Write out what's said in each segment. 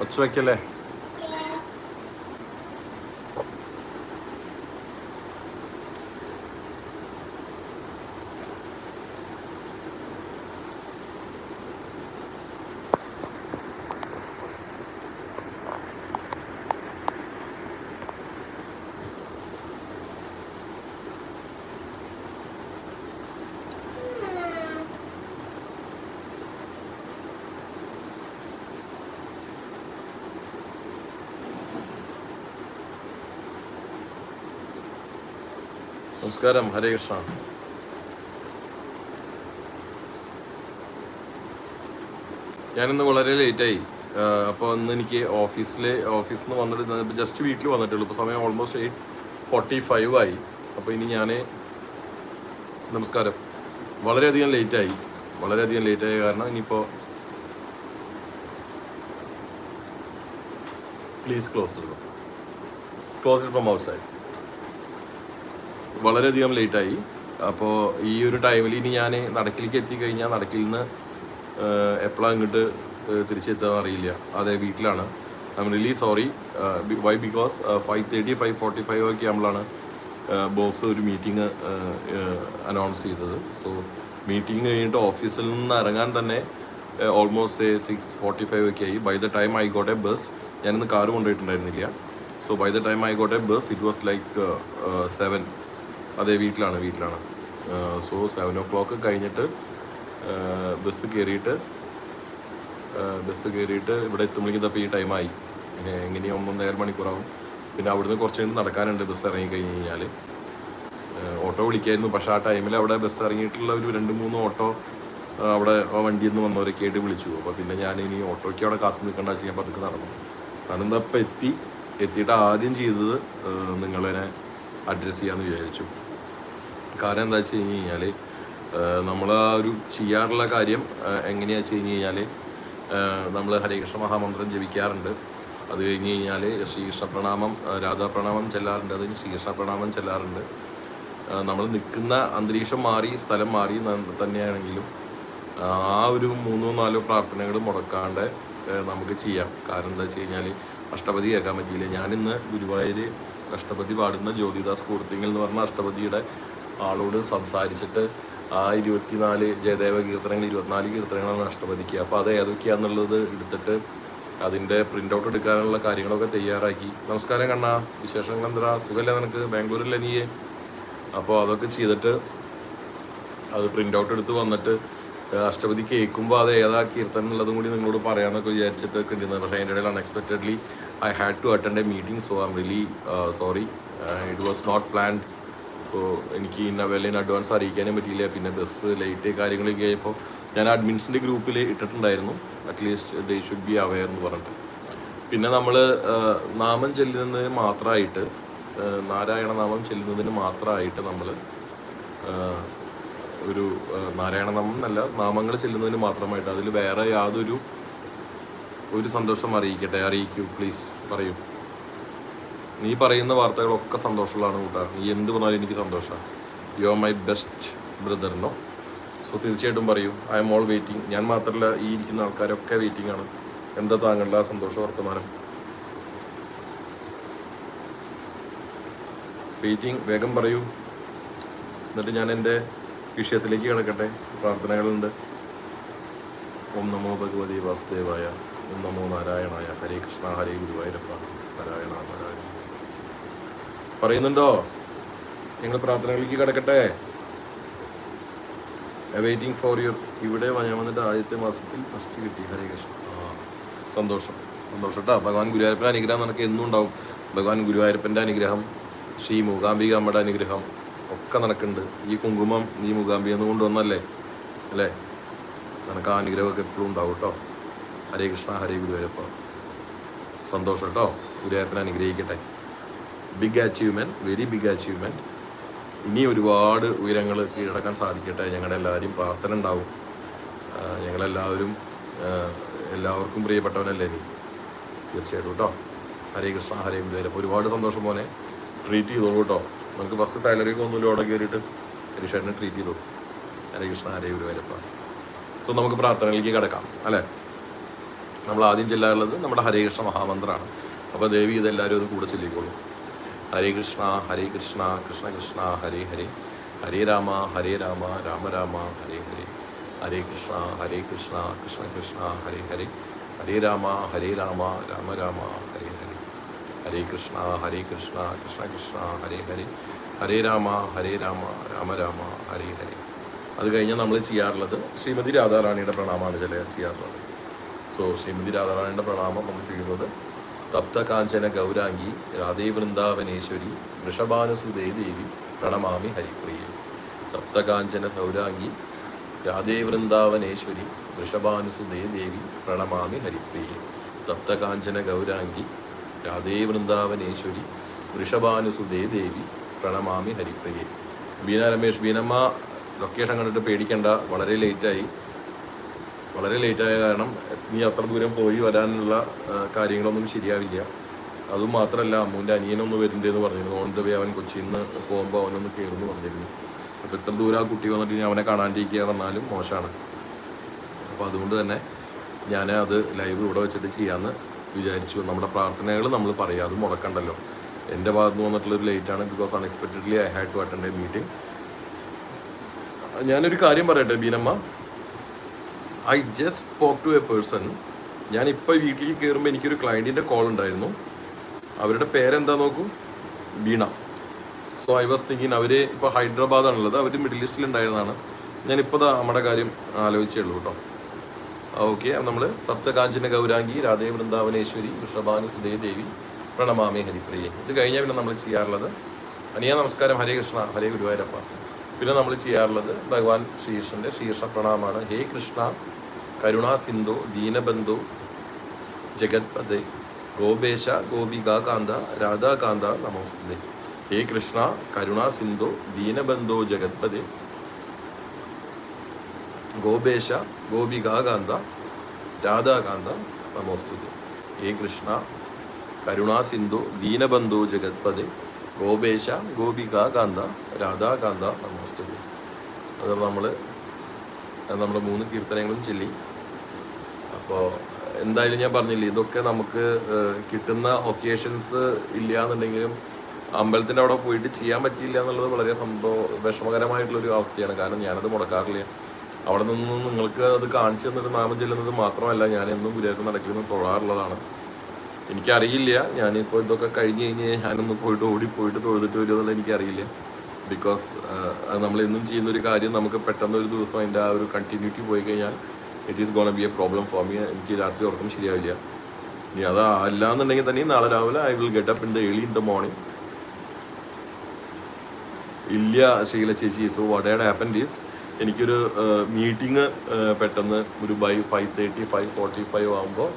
ഒച്ച നമസ്കാരം ഹരേ കൃഷ്ണ. ഞാനിന്ന് വളരെ ലേറ്റായി. അപ്പോൾ ഇന്ന് എനിക്ക് ഓഫീസിൽ ഓഫീസിൽ നിന്ന് വന്നിട്ട് ജസ്റ്റ് വീട്ടിൽ വന്നിട്ടുള്ളൂ. ഇപ്പോൾ സമയം ഓൾമോസ്റ്റ് എയ്റ്റ് ഫോർട്ടി ഫൈവ് ആയി. അപ്പോൾ ഇനി ഞാൻ നമസ്കാരം. വളരെയധികം ലേറ്റായി. വളരെയധികം ലേറ്റായ കാരണം ഇനിയിപ്പോൾ please close close it from outside വളരെയധികം ലേറ്റായി. അപ്പോൾ ഈ ഒരു ടൈമിൽ ഇനി ഞാൻ നടക്കിലേക്ക് എത്തിക്കഴിഞ്ഞാൽ നടക്കിൽ നിന്ന് എപ്പോഴാണ് ഇങ്ങോട്ട് തിരിച്ചെത്താൻ അറിയില്ല. അതെ വീട്ടിലാണ്. I'm really sorry. Why because five thirty five forty five ഒക്കെ ആകുമ്പോഴാണ് ബോസ് ഒരു മീറ്റിംഗ് അനൗൺസ് ചെയ്തത്. സോ മീറ്റിംഗ് കഴിഞ്ഞിട്ട് ഓഫീസിൽ നിന്ന് ഇറങ്ങാൻ തന്നെ ഓൾമോസ്റ്റ് സിക്സ് ഫോർട്ടി ഫൈവ് ഒക്കെ ആയി. By the time a bus ഞാനിന്ന് car കൊണ്ടുപോയിട്ടുണ്ടായിരുന്നില്ല. So by the time a bus it was like seven അതെ വീട്ടിലാണ് വീട്ടിലാണ്. സോ സെവൻ ഓ ക്ലോക്ക് കഴിഞ്ഞിട്ട് ബസ് കയറിയിട്ട് ബസ് കയറിയിട്ട് ഇവിടെ എത്തുമ്പോഴേക്കും തപ്പോൾ ഈ ടൈമായി എങ്ങനെയും ഒന്നൊന്നര മണിക്കൂറാവും. പിന്നെ അവിടുന്ന് കുറച്ച് കഴിഞ്ഞ് നടക്കാനുണ്ട് ബസ് ഇറങ്ങി കഴിഞ്ഞ് കഴിഞ്ഞാൽ ഓട്ടോ വിളിക്കായിരുന്നു. പക്ഷേ ആ ടൈമിൽ അവിടെ ബസ് ഇറങ്ങിയിട്ടുള്ള ഒരു രണ്ട് മൂന്ന് ഓട്ടോ അവിടെ വണ്ടിയിൽ നിന്ന് വന്നവരൊക്കെ ആയിട്ട് വിളിച്ചു. അപ്പോൾ പിന്നെ ഞാൻ ഇനി ഓട്ടോയ്ക്ക് അവിടെ കാത്തു നിൽക്കേണ്ട വെച്ച് ഞാൻ പതുക്കെ നടന്നു. കാരണം ഇപ്പം എത്തി? എത്തിയിട്ട് ആദ്യം ചെയ്തത് നിങ്ങളെ അഡ്രസ്സ് ചെയ്യാമെന്ന് വിചാരിച്ചു. കാരണം എന്താ വെച്ച് കഴിഞ്ഞ് കഴിഞ്ഞാൽ നമ്മൾ ആ ഒരു ചെയ്യാറുള്ള കാര്യം എങ്ങനെയാ വെച്ച് കഴിഞ്ഞ് കഴിഞ്ഞാൽ നമ്മൾ ഹരികൃഷ്ണ മഹാമന്ത്രം ജപിക്കാറുണ്ട്. അത് കഴിഞ്ഞ് കഴിഞ്ഞാൽ ശ്രീകൃഷ്ണ പ്രണാമം രാധാ പ്രണാമം ചെല്ലാറുണ്ട്. അതിന് ശ്രീകൃഷ്ണ പ്രണാമം ചെല്ലാറുണ്ട്. നമ്മൾ നിൽക്കുന്ന അന്തരീക്ഷം മാറി സ്ഥലം മാറി തന്നെയാണെങ്കിലും ആ, ഒരു മൂന്നോ നാലോ പ്രാർത്ഥനകൾ മുടക്കാണ്ട് നമുക്ക് ചെയ്യാം. കാരണം എന്താ വെച്ച് കഴിഞ്ഞാൽ അഷ്ടപതി കേൾക്കാൻ പറ്റിയില്ല. ഞാനിന്ന് ഗുരുവായൂർ അഷ്ടപതി പാടുന്ന ജ്യോതിദാസ് കൂർത്തിങ്ങൽ എന്ന് പറഞ്ഞ അഷ്ടപതിയുടെ ആളോട് സംസാരിച്ചിട്ട് ആ ഇരുപത്തിനാല് ജയദേവ കീർത്തനങ്ങൾ ഇരുപത്തിനാല് കീർത്തനങ്ങളാണ് അഷ്ടപതിക്ക് അപ്പോൾ അത് ഏതൊക്കെയാണെന്നുള്ളത് എടുത്തിട്ട് അതിന്റെ പ്രിന്റ് ഔട്ട് എടുക്കാനുള്ള കാര്യങ്ങളൊക്കെ തയ്യാറാക്കി. നമസ്കാരം കണ്ണ. വിശേഷം എന്താ സുഖമല്ലേ നിനക്ക്? ബാംഗ്ലൂരിലെ നീയെ? അപ്പോൾ അതൊക്കെ ചെയ്തിട്ട് അത് പ്രിന്റ് ഔട്ട് എടുത്ത് വന്നിട്ട് അഷ്ടപതി കേൾക്കുമ്പോൾ അത് ഏതാ കീർത്തനം എന്നുള്ളതും കൂടി നിങ്ങളോട് പറയാമെന്നൊക്കെ വിചാരിച്ചിട്ട് ഉണ്ടായിരുന്നു പക്ഷേ അതിന്റെ ഇടയിൽ unexpectedly I had to attend a meeting so I really sorry it was not planned so എനിക്ക് ഇന്ന ഇൻ അഡ്വാൻസ് അറിയിക്കാനും പറ്റിയില്ല. പിന്നെ ബസ് ലൈറ്റ് കാര്യങ്ങളൊക്കെ ആയപ്പോൾ ഞാൻ അഡ്മിൻസിന്റെ ഗ്രൂപ്പിൽ ഇട്ടിട്ടുണ്ടായിരുന്നു. At least they should be aware എന്ന് പറഞ്ഞിട്ട്. പിന്നെ നമ്മൾ നാമം ചെല്ലുന്നതിന് മാത്രമായിട്ട് നാരായണ നാമം ചെല്ലുന്നതിന് മാത്രമായിട്ട് നമ്മൾ ഒരു നാരായണ നാമം എന്നല്ല നാമങ്ങൾ ചെല്ലുന്നതിന് മാത്രമായിട്ട് അതിൽ വേറെ യാതൊരു ഒരു സന്തോഷം അറിയിക്കട്ടെ? അറിയിക്കൂ പ്ലീസ് പറയൂ. നീ പറയുന്ന വാർത്തകളൊക്കെ സന്തോഷമുള്ളതാണ് കൂട്ടാ നീ എന്ത് പറഞ്ഞാലും എനിക്ക് സന്തോഷമാണ് യു ആർ മൈ ബെസ്റ്റ് ബ്രദറിനോ സോ തീർച്ചയായിട്ടും പറയൂ. ഐ എം ഓൾ വെയിറ്റിംഗ് ഞാൻ മാത്രമല്ല ഈ ഇരിക്കുന്ന ആൾക്കാരൊക്കെ വെയിറ്റിംഗ് ആണ്. എന്താ താങ്കളുടെ ആ സന്തോഷ വർത്തമാനം? വെയിറ്റിംഗ് വേഗം പറയൂ. എന്നിട്ട് ഞാൻ എന്റെ വിഷയത്തിലേക്ക് കിടക്കട്ടെ. പ്രാർത്ഥനകളുണ്ട്. ഓം നമോ ഭഗവതി വാസുദേവായ ഓം നമോ നാരായണായ ഹരേ കൃഷ്ണ ഹരേ ഗുരുവായൂരപ്പ നാരായണ നാരായണ. പറയുന്നുണ്ടോ? നിങ്ങൾ പ്രാർത്ഥനകളിലേക്ക് കിടക്കട്ടെ. വെയിറ്റിംഗ് ഫോർ യുവർ ഇവിടെ ഞാൻ വന്നിട്ട് ആദ്യത്തെ മാസത്തിൽ ഫസ്റ്റ് കിട്ടി. ഹരേ കൃഷ്ണ. സന്തോഷം. സന്തോഷം കേട്ടോ ഭഗവാൻ ഗുരുവായൂരപ്പന്റെ അനുഗ്രഹം നിനക്ക് എന്നും ഉണ്ടാവും. ഭഗവാൻ ഗുരുവായൂരപ്പന്റെ അനുഗ്രഹം ശ്രീ മൂകാംബിക അമ്മയുടെ അനുഗ്രഹം ഒക്കെ നിനക്കുണ്ട്. ഈ കുങ്കുമം നീ മൂകാംബിക എന്ന് കൊണ്ടുവന്നല്ലേ അല്ലേ? നിനക്ക് ആ അനുഗ്രഹമൊക്കെ എപ്പോഴും ഉണ്ടാവും കേട്ടോ ഹരേ കൃഷ്ണ ഹരേ ഗുരുവായൂരപ്പ. സന്തോഷം കേട്ടോ ഗുരുവായൂരപ്പനെ അനുഗ്രഹിക്കട്ടെ. Big achievement very big achievement ഇനി ഒരുപാട് ഉയരങ്ങൾ കീഴടക്കാൻ സാധിക്കട്ടെ. ഞങ്ങളുടെ എല്ലാവരെയും പ്രാർത്ഥന ഉണ്ടാവും. ഞങ്ങളെല്ലാവരും എല്ലാവർക്കും പ്രിയപ്പെട്ടവനല്ലേ നീ? തീർച്ചയായിട്ടും കേട്ടോ. ഹരേ കൃഷ്ണ ഹരേ ഗുരുവായൂരപ്പ ഒരുപാട് സന്തോഷം പോലെ ട്രീറ്റ് ചെയ്തോളൂ കേട്ടോ. നമുക്ക് ഫസ്റ്റ് സാലറിക്ക് ഒന്നുമില്ല അവിടെ കയറിയിട്ട്. ഹരീഷേട്ടനെ ട്രീറ്റ് ചെയ്തോളൂ ഹരേ കൃഷ്ണ ഹരേ ഗുരുവായൂരപ്പ സോ നമുക്ക് പ്രാർത്ഥനകളിലേക്ക് കിടക്കാം അല്ലേ? നമ്മൾ ആദ്യം ചെല്ലാറുള്ളത് നമ്മുടെ ഹരേ കൃഷ്ണ മഹാമന്ത്രമാണ് അപ്പോൾ ദേവി ഇതെല്ലാവരും അത് കൂടെ ചൊല്ലിക്കോളൂ. ഹരേ കൃഷ്ണ ഹരേ കൃഷ്ണ കൃഷ്ണ കൃഷ്ണ ഹരേ ഹരേ ഹരേ രാമ ഹരേ രാമ രാമ രാമ ഹരേ ഹരേ ഹരേ കൃഷ്ണ ഹരേ കൃഷ്ണ കൃഷ്ണ കൃഷ്ണ ഹരേ ഹരേ ഹരേ രാമ ഹരേ രാമ രാമ രാമ ഹരേ ഹരേ ഹരേ കൃഷ്ണ ഹരേ കൃഷ്ണ കൃഷ്ണ കൃഷ്ണ ഹരേ ഹരേ ഹരേ രാമ ഹരേ രാമ രാമ രാമ ഹരേ ഹരേ അത് കഴിഞ്ഞാൽ നമ്മൾ ചെയ്യാറുള്ളത് ശ്രീമതി രാധാറാണിയുടെ പ്രണാമമാണ് ചില ചെയ്യാറുള്ളത്. സോ ശ്രീമതി രാധാറാണിയുടെ പ്രണാമം നമ്മൾ ചെയ്യുന്നത് തപ്ത കാഞ്ചന ഗൗരാംഗി രാധേ വൃന്ദാവനേശ്വരി വൃഷഭാനുസുദേ ദേവി പ്രണമാമി ഹരിപ്രിയെ. തപ്തകാഞ്ചന സൗരാംഗി രാധേ വൃന്ദാവനേശ്വരി വൃഷഭാനുസുദേ ദേവി പ്രണമാമി ഹരിപ്രിയെ. തപ്തകാഞ്ചന ഗൗരാംഗി രാധേ വൃന്ദാവനേശ്വരി വൃഷഭാനുസുദേ ദേവി പ്രണമാമി ഹരിപ്രിയെ. ബീന രമേഷ് ബീനമ്മ ലൊക്കേഷൻ കണ്ടിട്ട് പേടിക്കേണ്ട വളരെ ലേറ്റായി. വളരെ ലേറ്റായ കാരണം നീ അത്ര ദൂരം പോയി വരാനുള്ള കാര്യങ്ങളൊന്നും ശരിയാവില്ല. അതും മാത്രമല്ല അമ്മുവിന്റെ അനിയനൊന്ന് വരുന്നുണ്ടെന്ന് പറഞ്ഞിരുന്നു. ഓൺ ദ വേ അവൻ കൊച്ചിയിൽ നിന്ന് പോകുമ്പോൾ അവനൊന്ന് കയറുമെന്ന് പറഞ്ഞിരുന്നു. അപ്പോൾ ഇത്ര ദൂരം ആ കുട്ടി വന്നിട്ട് ഞാൻ അവനെ കാണാണ്ടിരിക്കുക പറഞ്ഞാലും മോശമാണ്. അപ്പോൾ അതുകൊണ്ട് തന്നെ ഞാൻ അത് ലൈവ് ഇവിടെ വെച്ചിട്ട് ചെയ്യാമെന്ന് വിചാരിച്ചു. നമ്മുടെ പ്രാർത്ഥനകൾ നമ്മൾ പറയാം. അത് മുടക്കണ്ടല്ലോ. എന്റെ ഭാഗത്ത് നിന്ന് വന്നിട്ടുള്ളൊരു ലേറ്റാണ് because unexpectedly I had to attend a meeting ഞാനൊരു കാര്യം പറയട്ടെ Beenamma? I just spoke to a person ഞാൻ വീട്ടിൽ കയറുമ്പോൾ എനിക്കൊരു ക്ലയന്റിന്റെ കോൾ ഉണ്ടായിരുന്നു. അവരുടെ പേരെന്താ നോക്കൂ? Beena. So I was thinking അവർ ഇപ്പോൾ ഹൈദരാബാദാണുള്ളത് അവർ മിഡിൽ ഈസ്റ്റിൽ ഉണ്ടായിരുന്നതാണ്. ഞാനിപ്പോൾ നമ്മുടെ കാര്യം ആലോചിച്ചേ ഉള്ളൂ കേട്ടോ ഓക്കെ നമ്മൾ തപ്തകാഞ്ചന ഗൗരാംഗി രാധേ വൃന്ദാവനേശ്വരി വൃഷഭാനു സുധേ ദേവി പ്രണമാമി ഹരിപ്രിയെ. ഇത് കഴിഞ്ഞാൽ പിന്നെ നമ്മൾ ചെയ്യാറുള്ളത് അനിയ നമസ്കാരം ഹരേ കൃഷ്ണ ഹരേ ഗുരുവായൂരപ്പ. പിന്നെ നമ്മൾ ചെയ്യാറുള്ളത് ഭഗവാൻ ശ്രീകൃഷ്ണന്റെ ശ്രീകൃഷ്ണ പ്രണാമാണ്. ഹേ കൃഷ്ണ കരുണാ സിന്ധു ദീനബന്ധു ജഗത്പദ് ഗോപേശ ഗോപികാകാന്ത രാധാകാന്ത നമോസ്തുതേ. ഹേ കൃഷ്ണ കരുണാസിന്ധു ദീനബന്ധോ ജഗത്പദേ ഗോപേശ ഗോപികാകാന്ത രാധാകാന്ത നമോസ്തുതേ. ഹേ കൃഷ്ണ കരുണാസിന്ധു ദീനബന്ധു ജഗത്പദ് ഗോപേശ ഗോപികാകാന്ത രാധാകാന്ത നമോസ്തുതേ. അത് നമ്മൾ നമ്മൾ മൂന്ന് കീർത്തനങ്ങളും ചൊല്ലി. അപ്പോൾ എന്തായാലും ഞാൻ പറഞ്ഞില്ലേ ഇതൊക്കെ നമുക്ക് കിട്ടുന്ന ഒക്കേഷൻസ് ഇല്ല എന്നുണ്ടെങ്കിലും അമ്പലത്തിന്റെ അവിടെ പോയിട്ട് ചെയ്യാൻ പറ്റിയില്ല എന്നുള്ളത് വളരെ സംഭവം വിഷമകരമായിട്ടുള്ളൊരു അവസ്ഥയാണ്. കാരണം ഞാനത് മുടക്കാറില്ല. അവിടെ നിന്ന് നിങ്ങൾക്ക് അത് കാണിച്ചു തന്നിട്ട് നാമം ചെല്ലുന്നത് മാത്രമല്ല ഞാൻ എന്നും ഗുരുവായൂർ നടക്കുന്ന തൊഴാറുള്ളതാണ്. എനിക്കറിയില്ല. ഞാനിപ്പോൾ ഇതൊക്കെ കഴിഞ്ഞ് കഴിഞ്ഞ് ഞാനൊന്ന് പോയിട്ട് ഓടിപ്പോയിട്ട് തൊഴുതിട്ട് വരുമെന്നുള്ളത് എനിക്കറിയില്ല. ബിക്കോസ് നമ്മൾ എന്നും ചെയ്യുന്ന ഒരു കാര്യം നമുക്ക് പെട്ടെന്ന് ഒരു ദിവസം അതിന്റെ ആ ഒരു കണ്ടിന്യൂറ്റി പോയി കഴിഞ്ഞാൽ it is gone be a problem for me എനിക്ക് രാത്രി ഉറക്കം ശരിയാവില്ല. ഇനി അത് അല്ല എന്നുണ്ടെങ്കിൽ തന്നെ നാളെ രാവിലെ I will get up in the early in the morning ഇല്ല ശീല ചേച്ചി so what had happen is എനിക്കൊരു മീറ്റിംഗ് പെട്ടെന്ന് ഒരു by five thirty five forty five ആകുമ്പോൾ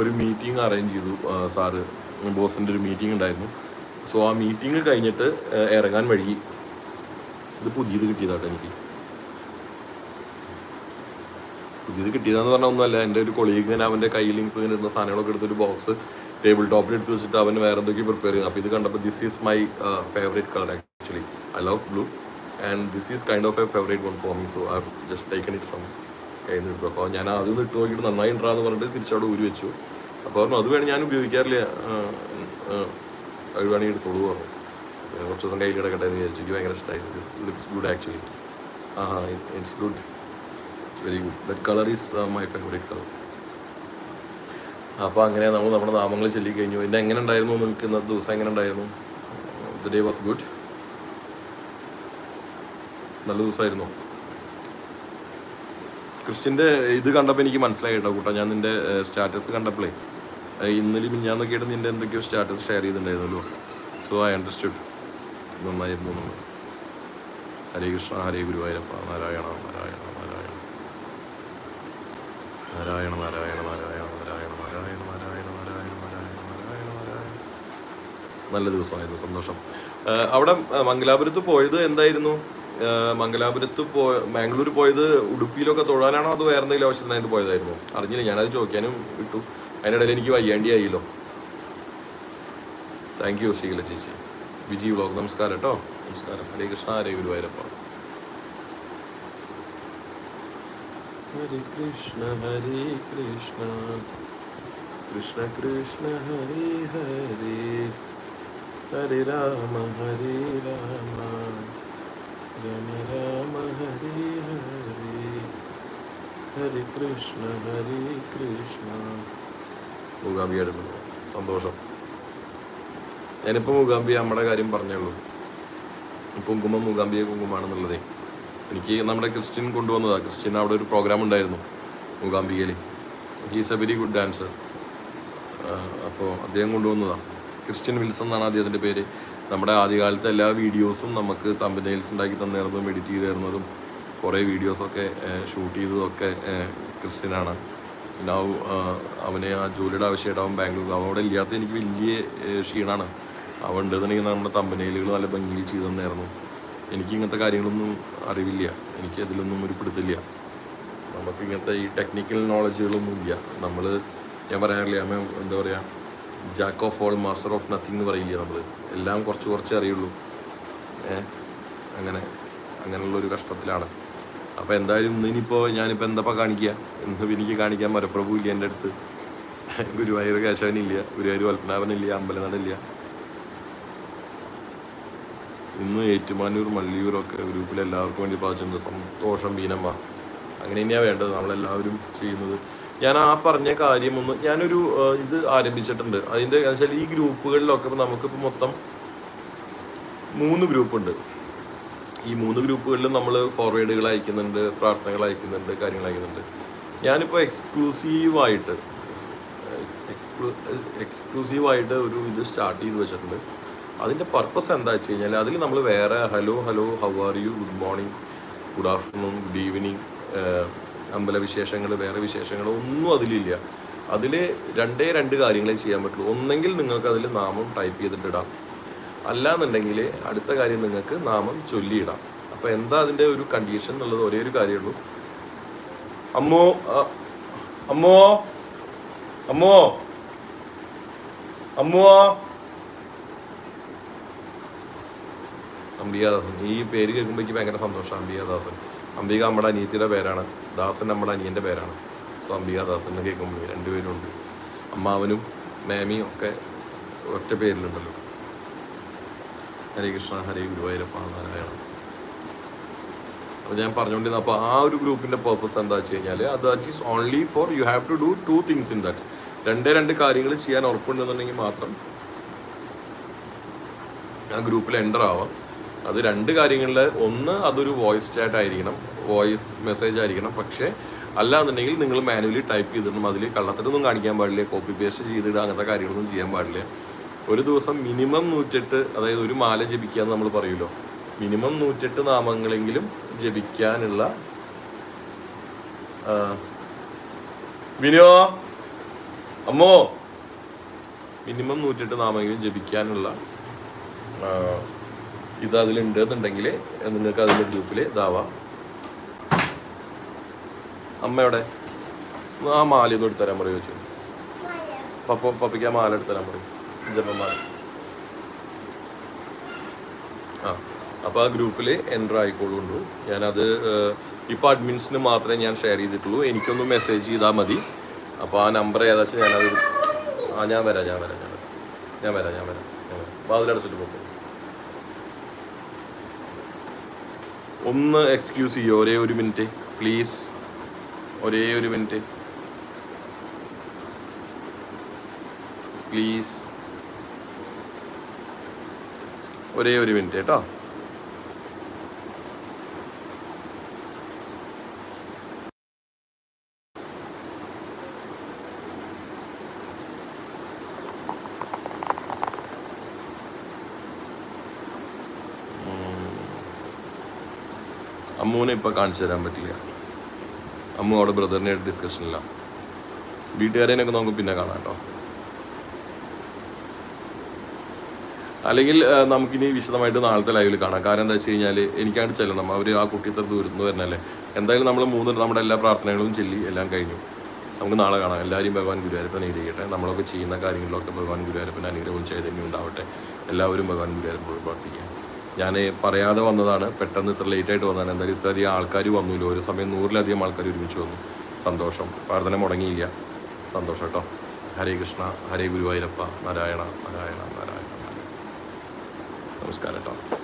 ഒരു മീറ്റിംഗ് അറേഞ്ച് ചെയ്തു സാറ്. ബോസിന്റെ ഒരു മീറ്റിംഗ് ഉണ്ടായിരുന്നു. സോ ആ മീറ്റിംഗ് കഴിഞ്ഞിട്ട് ഇറങ്ങാൻ വഴി ഇത് പുതിയത് കിട്ടിയതാട്ടോ എനിക്ക്. പുതിയത് കിട്ടിയതാന്ന് പറഞ്ഞാൽ ഒന്നുമല്ല എന്റെ ഒരു കൊളീഗ് ഞാൻ അവന്റെ കയ്യിൽ എനിക്ക് ഇങ്ങനെ ഇരുന്ന സാധനങ്ങളൊക്കെ എടുത്തൊരു ബോക്സ് ടേബിൾ ടോപ്പിൽ എടുത്ത് വെച്ചിട്ട് അവൻ വേറെ എന്തൊക്കെയും പ്രിപ്പയർ ചെയ്യുന്നത് അപ്പോൾ ഇത് കണ്ടപ്പോൾ this is my favourite colour actually I love blue and this is kind of a favourite one for me so I just taken it from കയ്യിൽ നിന്ന് എടുത്തു. അപ്പോൾ ഞാൻ അത് ഇട്ട് നോക്കിയിട്ട് നന്നായി ഉണ്ടാന്ന് പറഞ്ഞിട്ട് തിരിച്ചവിടെ ഊരി വെച്ചു. അപ്പോൾ പറഞ്ഞു അത് വേണം ഞാൻ ഉപയോഗിക്കാറില്ല. അത് വേണമെങ്കിൽ എടുത്തോളൂ പറഞ്ഞു. കുറച്ച് ദിവസം കയ്യിൽ കിടക്കട്ടെ എന്ന് വിചാരിച്ചു. എനിക്ക് ഭയങ്കര ഇഷ്ടമായി this looks good actually ah it's good very good that colour is my favourite colour അപ്പോൾ അങ്ങനെ നമ്മൾ നമ്മുടെ നാമങ്ങൾ ചൊല്ലിക്കഴിഞ്ഞു പിന്നെ എങ്ങനെ ഉണ്ടായിരുന്നു? ഇന്നത്തെ ദിവസം എങ്ങനെ ഉണ്ടായിരുന്നു? ദ ഡേ വാസ് ഗുഡ് നല്ല ദിവസമായിരുന്നു. ക്രിസ്റ്റിന്റെ ഇത് കണ്ടപ്പോൾ എനിക്ക് മനസ്സിലായി കേട്ടോ കൂട്ടാ. ഞാൻ നിന്റെ സ്റ്റാറ്റസ് കണ്ടപ്പോഴേ ഇന്നലെ മിഞ്ഞാന്നൊക്കെ ആയിട്ട് നിന്റെ എന്തൊക്കെയോ സ്റ്റാറ്റസ് ഷെയർ ചെയ്തിട്ടുണ്ടായിരുന്നല്ലോ. സോ ഐ അണ്ടർസ്റ്റുഡ് നന്നായിരുന്നു പോകുന്നത് ഹരേ കൃഷ്ണ ഹരേ ഗുരുവായൂരപ്പ നാരായണ നാരായണ നാരായണ. നാരായണ നാരായണ നാരായണ നാരായണ നാരായണ നാരായണ നാരായണ നാരായണ നാരായണ നാരായണ. നല്ല ദിവസമായിരുന്നു സന്തോഷം. അവിടെ മംഗലാപുരത്ത് പോയത് എന്തായിരുന്നു? മംഗലാപുരത്ത് പോ ബാംഗ്ലൂർ പോയത് ഉടുപ്പിയിലൊക്കെ തൊഴാനാണോ അതോ വേറെ എന്തെങ്കിലും ആവശ്യത്തിനായിട്ട് പോയതായിരുന്നു? അറിഞ്ഞില്ല ഞാനത് ചോദിക്കാനും വിട്ടു. അതിനിടയിൽ എനിക്ക് വയ്യാണ്ടിയായില്ലോ. താങ്ക് യു ശ്രീകല ചേച്ചി. വിജി വ്ളോഗ്. നമസ്കാരം കേട്ടോ നമസ്കാരം. ഹരേ കൃഷ്ണ ഹരേ ഗുരുവായൂരപ്പ. ഹരേ കൃഷ്ണ ഹരേ കൃഷ്ണ. കൃഷ്ണ കൃഷ്ണ ഹരി ഹരി. ഹരി രാമ ഹരി രാമ. രാമ രാമ ഹരി ഹരി. ഹരി കൃഷ്ണ ഹരി കൃഷ്ണ. മൂകാംബി സന്തോഷം. ഞാനിപ്പോൾ മൂകാംബിയ നമ്മുടെ കാര്യം പറഞ്ഞുള്ളൂ കുങ്കുമം മൂകാംബിയെ കുങ്കുമാണെന്നുള്ളതേ. എനിക്ക് നമ്മുടെ ക്രിസ്ത്യൻ കൊണ്ടുവന്നതാണ് ക്രിസ്ത്യൻ അവിടെ ഒരു പ്രോഗ്രാം ഉണ്ടായിരുന്നു മൂകാംബികയിൽ he's a very good dancer അപ്പോൾ അദ്ദേഹം കൊണ്ടുവന്നതാണ് ക്രിസ്ത്യൻ വിൽസൺ എന്നാണ് അദ്ദേഹത്തിന്റെ പേര്. നമ്മുടെ ആദ്യകാലത്തെ എല്ലാ വീഡിയോസും നമുക്ക് തമ്പനെയിൽസ് ഉണ്ടാക്കി തന്നിരുന്നതും എഡിറ്റ് ചെയ്ത് തരുന്നതും കുറേ വീഡിയോസൊക്കെ ഷൂട്ട് ചെയ്തതൊക്കെ ക്രിസ്ത്യനാണ്. പിന്നെ അവനെ ആ ജോലിയുടെ ആവശ്യമായിട്ട് അവൻ ബാംഗ്ലൂർ അവൻ അവിടെ ഇല്ലാത്ത എനിക്ക് വലിയ ക്ഷീണമാണ് അവൻ ഉണ്ടെന്നുണ്ടെങ്കിൽ നമ്മുടെ തമ്പനയിലുകൾ നല്ല ഭംഗിയിൽ ചെയ്തു തന്നായിരുന്നു. എനിക്ക് ഇങ്ങനത്തെ കാര്യങ്ങളൊന്നും അറിവില്ല. എനിക്ക് അതിലൊന്നും ഒരു പിടുത്തില്ല നമുക്ക് ഇങ്ങനത്തെ ഈ ടെക്നിക്കൽ നോളജുകളൊന്നും ഇല്ല നമ്മൾ ഞാൻ പറയാറില്ല അമ്മ എന്താ പറയുക jack of all master of nothing എന്ന് പറയില്ല നമ്മൾ എല്ലാം കുറച്ച് കുറച്ച് അറിയുള്ളൂ. ഏ? അങ്ങനെ അങ്ങനെയുള്ളൊരു കഷ്ടത്തിലാണ്. അപ്പോൾ എന്തായാലും ഇന്ന് ഇനിയിപ്പോൾ ഞാനിപ്പോൾ എന്തപ്പോൾ കാണിക്കുക ഇന്ന് എനിക്ക് കാണിക്കാൻ മരപ്രഭു ഇല്ല എന്റെ അടുത്ത്. ഗുരുവായൂർ കേശവനില്ല ഗുരുവായൂർ പത്മനാഭനില്ല അമ്പലനടയില്ല ഇന്ന് ഏറ്റുമാനൂർ മള്ളിയൂരൊക്കെ ഗ്രൂപ്പിൽ എല്ലാവർക്കും വേണ്ടി പാചകം സന്തോഷം ബീനമ്മ അങ്ങനെ തന്നെയാണ് വേണ്ടത്. നമ്മളെല്ലാവരും ചെയ്യുന്നത്. ഞാൻ ആ പറഞ്ഞ കാര്യം ഒന്ന് ഞാനൊരു ഇത് ആരംഭിച്ചിട്ടുണ്ട്. അതിന്റെ വെച്ചാൽ ഈ ഗ്രൂപ്പുകളിലൊക്കെ ഇപ്പം നമുക്കിപ്പോൾ മൊത്തം മൂന്ന് ഗ്രൂപ്പുണ്ട്. ഈ മൂന്ന് ഗ്രൂപ്പുകളിലും നമ്മൾ ഫോർവേഡുകൾ അയക്കുന്നുണ്ട് പ്രാർത്ഥനകൾ അയക്കുന്നുണ്ട് കാര്യങ്ങൾ അയക്കുന്നുണ്ട്. ഞാനിപ്പോൾ എക്സ്ക്ലൂസീവായിട്ട് എക്സ്ക്ലൂ എക്സ്ക്ലൂസീവായിട്ട് ഒരു ഇത് സ്റ്റാർട്ട് ചെയ്ത് വെച്ചിട്ടുണ്ട്. അതിന്റെ പർപ്പസ് എന്താ വെച്ച് കഴിഞ്ഞാൽ അതിൽ നമ്മൾ വേറെ hello hello how are you good morning good afternoon good evening അമ്പല വിശേഷങ്ങൾ വേറെ വിശേഷങ്ങൾ ഒന്നും അതിലില്ല. അതിൽ രണ്ടേ രണ്ട് കാര്യങ്ങളെ ചെയ്യാൻ പറ്റുള്ളൂ. ഒന്നെങ്കിൽ നിങ്ങൾക്ക് അതിൽ നാമം ടൈപ്പ് ചെയ്തിട്ടിടാം അല്ലാന്നുണ്ടെങ്കിൽ അടുത്ത കാര്യം നിങ്ങൾക്ക് നാമം ചൊല്ലിയിടാം അപ്പോൾ എന്താ അതിന്റെ ഒരു കണ്ടീഷൻ എന്നുള്ളത് ഒരേ ഒരു കാര്യമുള്ളൂ അമ്മോ അമ്മോ അമ്മോ അമ്മോ അംബികാദാസൻ. ഈ പേര് കേൾക്കുമ്പോൾ എനിക്ക് ഭയങ്കര സന്തോഷം അംബികാദാസൻ. അംബിക നമ്മുടെ അനിയത്തിയുടെ പേരാണ്. ദാസൻ നമ്മുടെ അനിയന്റെ പേരാണ്. സോ അംബികാദാസൻ എന്ന് കേൾക്കുമ്പോൾ രണ്ടുപേരുണ്ട്. അമ്മാവനും മേമിയും ഒക്കെ ഒറ്റ പേരിലുണ്ടല്ലോ. ഹരേ കൃഷ്ണ ഹരേ ഗുരുവായൂരപ്പ നാരായണ അപ്പോൾ ഞാൻ പറഞ്ഞുകൊണ്ടിരുന്ന അപ്പോൾ ആ ഒരു ഗ്രൂപ്പിന്റെ പേർപ്പസ് എന്താ വെച്ച് കഴിഞ്ഞാൽ അത് that is only for you have to do two things in that രണ്ടേ രണ്ട് കാര്യങ്ങൾ ചെയ്യാൻ ഉറപ്പുണ്ടെന്നുണ്ടെങ്കിൽ മാത്രം ആ ഗ്രൂപ്പിൽ എന്റർ ആവാം. അത് രണ്ട് കാര്യങ്ങളിൽ ഒന്ന് അതൊരു വോയിസ് ചാറ്റ് ആയിരിക്കണം വോയിസ് മെസ്സേജ് ആയിരിക്കണം. പക്ഷേ അല്ലാന്നുണ്ടെങ്കിൽ നിങ്ങൾ മാനുവലി ടൈപ്പ് ചെയ്തിടണം. അതിൽ കള്ളത്തിനൊന്നും കാണിക്കാൻ പാടില്ല കോപ്പി പേസ്റ്റ് ചെയ്തിടുക അങ്ങനത്തെ കാര്യങ്ങളൊന്നും ചെയ്യാൻ പാടില്ല. ഒരു ദിവസം മിനിമം നൂറ്റെട്ട് അതായത് ഒരു മാല ജപിക്കുക എന്ന് നമ്മൾ പറയുമല്ലോ. മിനിമം നൂറ്റെട്ട് നാമങ്ങളെങ്കിലും ജപിക്കാനുള്ള വിനോ അമ്മോ? മിനിമം നൂറ്റെട്ട് നാമമെങ്കിലും ജപിക്കാനുള്ള ഇത് അതിലുണ്ട് എന്നുണ്ടെങ്കിൽ നിങ്ങൾക്ക് അതിന്റെ ഗ്രൂപ്പിൽ ഇതാവാം. അമ്മയുടെ ആ മാല എടുത്തരാൻ പറയും ചോദിച്ചു. പപ്പ പപ്പയ്ക്ക് ആ മാല എടുത്തരാൻ പറയും. ജപമാല. ആ അപ്പോൾ ആ ഗ്രൂപ്പിൽ എന്റർ ആയിക്കോളുണ്ടു ഞാനത് ഇപ്പോൾ അഡ്മിൻസിന് മാത്രമേ ഞാൻ ഷെയർ ചെയ്തിട്ടുള്ളൂ. എനിക്കൊന്ന് മെസ്സേജ് ചെയ്താൽ മതി. അപ്പോൾ ആ നമ്പർ ഏതാച്ചാൽ ഞാനത് ആ ഞാൻ വരാം ഞാൻ വരാം ഞാൻ വരാം. ഞാൻ വരാം ഞാൻ വരാം വാതിലടച്ചിട്ട് പോകും ഒന്ന് എക്സ്ക്യൂസ് ചെയ്യോ ഒരേ ഒരു മിനിറ്റ് പ്ലീസ് ഒരേ ഒരു മിനിറ്റ് പ്ലീസ് ഒരേ ഒരു മിനിറ്റ് കേട്ടോ? അമ്മുവിനെ ഇപ്പം കാണിച്ചു തരാൻ പറ്റില്ല. അമ്മു അവിടെ ബ്രദറിനെ ഡിസ്കഷനില്ല വീട്ടുകാരേനൊക്കെ നമുക്ക് പിന്നെ കാണാം കേട്ടോ. അല്ലെങ്കിൽ നമുക്കിനി വിശദമായിട്ട് നാളത്തെ ലൈവിൽ കാണാം. കാരണം എന്താ വെച്ച് കഴിഞ്ഞാൽ എനിക്കായിട്ട് ചെല്ലണം. അവർ ആ കുട്ടി ഇത്ര ദൂരത്ത് വരണല്ലേ? എന്തായാലും നമ്മൾ മൂന്ന് നമ്മുടെ എല്ലാ പ്രാർത്ഥനകളും ചെല്ലി എല്ലാം കഴിഞ്ഞു. നമുക്ക് നാളെ കാണാം. എല്ലാവരും ഭഗവാൻ ഗുരുവായൂരപ്പൻ അനുഗ്രഹിക്കട്ടെ. നമ്മളൊക്കെ ചെയ്യുന്ന കാര്യങ്ങളിലൊക്കെ ഭഗവാൻ ഗുരുവായൂരപ്പൻ അനുഗ്രഹവും ചൈതന്യം ഉണ്ടാവട്ടെ. എല്ലാവരും ഭഗവാൻ ഗുരുവായൂരപ്പനോട് പ്രാർത്ഥിക്കുക ഞാൻ പറയാതെ വന്നതാണ്. പെട്ടെന്ന് ഇത്ര ലേറ്റ് ആയിട്ട് വന്നതാണ്. എന്തായാലും ഇത്രയധികം ആൾക്കാർ വന്നില്ല? ഒരു സമയം നൂറിലധികം ആൾക്കാർ ഒരുമിച്ച് വന്നു. സന്തോഷം. പ്രാർത്ഥന മുടങ്ങിയില്ല. സന്തോഷം കേട്ടോ. ഹരേ കൃഷ്ണ ഹരേ ഗുരുവായൂരപ്പ നാരായണ നാരായണ നാരായണ നാരായണ. നമസ്കാരം കേട്ടോ.